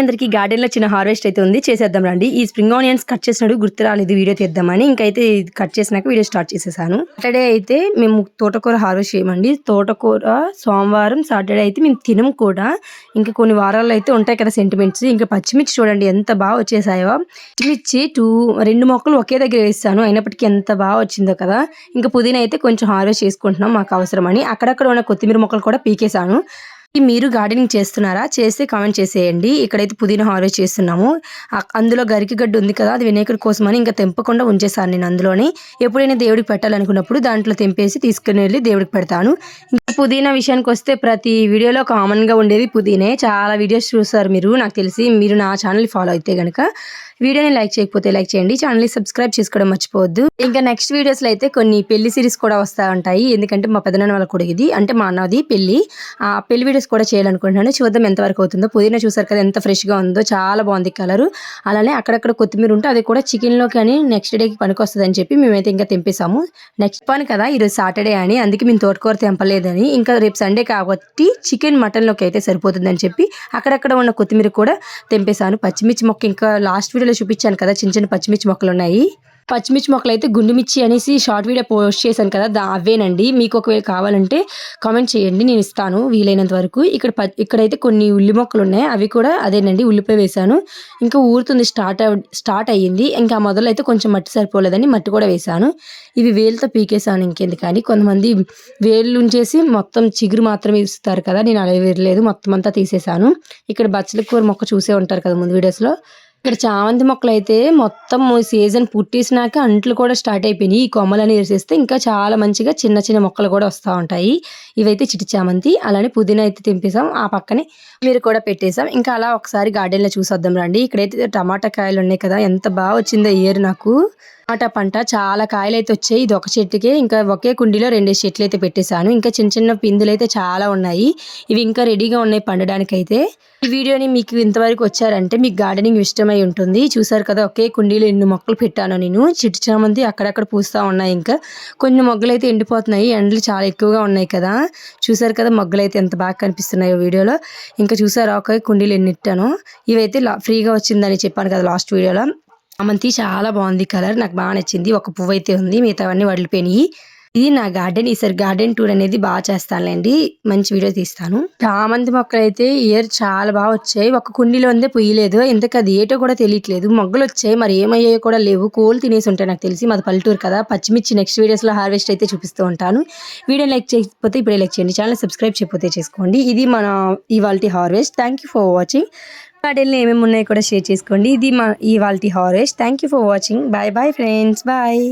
అందరికి గార్డెన్లో చిన్న హార్వెస్ట్ అయితే ఉంది. చేసేద్దాం రండి. ఈ స్ప్రింగ్ ఆనియన్స్ కట్ చేసినప్పుడు గుర్తు రాలేదు వీడియో తీద్దామని ఇంకైతే కట్ చేసినాక వీడియో స్టార్ట్ చేసేసాను. సాటర్డే అయితే మేము తోటకూర హార్వెస్ట్ చేయమండి. తోటకూర సోమవారం సాటర్డే అయితే మేము తినం కూడా. ఇంకా కొన్ని వారాల్లో అయితే ఉంటాయి కదా సెంటిమెంట్స్ ఇంకా పచ్చిమిర్చి చూడండి ఎంత బాగా వచ్చేసాయో. పచ్చిమిర్చి టూ రెండు మొక్కలు ఒకే దగ్గర వేస్తాను అయినప్పటికీ ఎంత బాగా వచ్చిందో కదా. ఇంకా పుదీనా అయితే కొంచెం హార్వెస్ట్ చేసుకుంటున్నాం మాకు అవసరమని. అక్కడక్కడ ఉన్న కొత్తిమీర మొక్కలు కూడా పీకేశాను. మీరు గార్డెనింగ్ చేస్తున్నారా? చేస్తే కామెంట్ చేసేయండి. ఇక్కడైతే పుదీనా హార్వెస్ట్ చేస్తున్నాము. అందులో గరికిగడ్డ ఉంది కదా అది వినాయకుడి కోసమని ఇంకా తెంపకుండా ఉంచేసాను నేను అందులోని. ఎప్పుడైనా దేవుడికి పెట్టాలనుకున్నప్పుడు దాంట్లో తెంపేసి తీసుకుని వెళ్ళి దేవుడికి పెడతాను. ఇంకా పుదీనా విషయానికి వస్తే ప్రతి వీడియోలో కామన్గా ఉండేది పుదీనే. చాలా వీడియోస్ చూస్తారు మీరు నాకు తెలిసి మీరు నా ఛానల్ ఫాలో అయితే కనుక వీడియోని లైక్ చేయకపోతే లైక్ చేయండి. ఛానల్ని సబ్స్క్రైబ్ చేసుకోవడం మర్చిపోవద్దు. ఇంకా నెక్స్ట్ వీడియోస్లో అయితే కొన్ని పెళ్ళి సిరీస్ కూడా వస్తూ ఉంటాయి. ఎందుకంటే మా పెదనాన్న వాళ్ళ కొడుకుది అంటే మా అన్నది పెళ్ళి ఆ పెళ్ళి వీడియోస్ కూడా చేయాలనుకుంటున్నాను. చూద్దాం ఎంతవరకు అవుతుందో. పుదీనా చూసారు కదా ఎంత ఫ్రెష్గా ఉందో. చాలా బాగుంది కలర్. అలానే అక్కడక్కడ కొత్తిమీర ఉంటే అది కూడా చికెన్లో కానీ నెక్స్ట్ డేకి పనికి వస్తుందని చెప్పి మేమైతే ఇంకా తెంపేసాము నెక్స్ట్ పని కదా ఈరోజు సాటర్డే అని. అందుకే మేము తోటకూర తెంపలేదని. ఇంకా రేపు సండే కాబట్టి చికెన్ మటన్లోకి అయితే సరిపోతుందని చెప్పి అక్కడక్కడ ఉన్న కొత్తిమీర కూడా తెంపేశాను. పచ్చిమిర్చి మొక్క ఇంకా లాస్ట్ వీడియోలో చూపించాను కదా చిన్న చిన్న పచ్చిమిర్చి మొక్కలు ఉన్నాయి. పచ్చిమిర్చి మొక్కలు అయితే గుండుమిర్చి అనేసి షార్ట్ వీడియో పోస్ట్ చేశాను కదా దా అవేనండి. మీకు ఒకవేళ కావాలంటే కామెంట్ చేయండి నేను ఇస్తాను వీలైనంత వరకు. ఇక్కడ ప- ఇక్కడైతే కొన్ని ఉల్లి మొక్కలు ఉన్నాయి. అవి కూడా అదేనండి ఉల్లిపాయ వేశాను. ఇంకా ఊరుతుంది స్టార్ట్ అవ్- స్టార్ట్ అయ్యింది. ఇంకా మొదలు అయితే కొంచెం మట్టి సరిపోలేదని మట్టి కూడా వేశాను. ఇవి వేలుతో పీకేసాను ఇంకెందు కానీ కొంతమంది వేళ్ళు ఉంచేసి మొత్తం చిగురు మాత్రమే ఇస్తారు కదా నేను అలా వేయలేదు. మొత్తం అంతా తీసేసాను ఇక్కడ బచ్చల కూర మొక్క చూసే ఉంటారు కదా ముందు వీడియోస్లో. ఇక్కడ చామంతి మొక్కలు అయితే మొత్తం సీజన్ పుట్టేసినాక అంట్లు కూడా స్టార్ట్ అయిపోయినాయి. ఈ కొమ్మలని వేసేస్తే ఇంకా చాలా మంచిగా చిన్న చిన్న మొక్కలు కూడా వస్తూ ఉంటాయి. ఇవైతే చిటి చామంతి అలానే పుదీనా అయితే తెంపేసాం. ఆ పక్కనే మీరు కూడా పెట్టేసాం. ఇంకా అలా ఒకసారి గార్డెన్లో చూసొద్దాం రండి. ఇక్కడైతే టమాటా కాయలు ఉన్నాయి కదా ఎంత బాగా వచ్చిందో ఇయర్ నాకు. టమాటా పంట చాలా కాయలు అయితే వచ్చాయి ఇది ఒక చెట్టుకే ఇంకా ఒకే కుండీలో రెండు చెట్లు అయితే పెట్టేశాను. ఇంకా చిన్న చిన్న పిందులు అయితే చాలా ఉన్నాయి. ఇవి ఇంకా రెడీగా ఉన్నాయి పండడానికి అయితే ఈ వీడియోని మీకు ఇంతవరకు వచ్చారంటే మీకు గార్డెనింగ్ ఇష్టమై ఉంటుంది. చూసారు కదా ఒకే కుండీలో ఎన్ని మొక్కలు పెట్టాను నేను. చిట్టు చామంతి అక్కడక్కడ పూస్తూ ఉన్నాయి ఇంకా. కొన్ని మొగ్గలు అయితే ఎండిపోతున్నాయి. ఎండలు చాలా ఎక్కువగా ఉన్నాయి కదా. చూసారు కదా మొగ్గలు అయితే ఎంత బాగా కనిపిస్తున్నాయో వీడియోలో. ఇంకా చూసారా ఒకే కుండీలు ఎన్ని ఇట్టాను ఇవైతే లా- ఫ్రీగా వచ్చిందని చెప్పాను కదా లాస్ట్ వీడియోలో. చామంతి చాలా బాగుంది కలర్. నాకు బాగా నచ్చింది. ఒక పువ్వు అయితే ఉంది. మిగతావన్నీ వడిపోయినాయి ఇది నా గార్డెన్. ఈసారి గార్డెన్ టూర్ అనేది బాగా చేస్తానులేండి. మంచి వీడియో తీస్తాను. చామంతి మొక్కలు అయితే ఇయర్ చాలా బాగా వచ్చాయి. ఒక కుండీలో ఉందే పుయ్యలేదు. ఎందుకు అది ఏటో కూడా తెలియట్లేదు. మొగ్గలు వచ్చాయి. మరి ఏమయ్యాయో కూడా లేవు. కోళ్ళు తినేసి ఉంటాయి నాకు తెలిసి. మాది పల్లెటూరు కదా. పచ్చిమిర్చి నెక్స్ట్ వీడియోస్లో హార్వెస్ట్ అయితే చూపిస్తూ ఉంటాను. వీడియో లైక్ చేయకపోతే ఇప్పుడే లైక్ చేయండి. ఛానల్ సబ్స్క్రైబ్ చేయకపోతే చేసుకోండి. ఇది మన ఇవాళ harvest thank you for watching గార్డెన్లో ఏమేమి ఉన్నాయో కూడా షేర్ చేసుకోండి. ఇది మా ఇవాళ harvest. Thank you for watching bye bye friends bye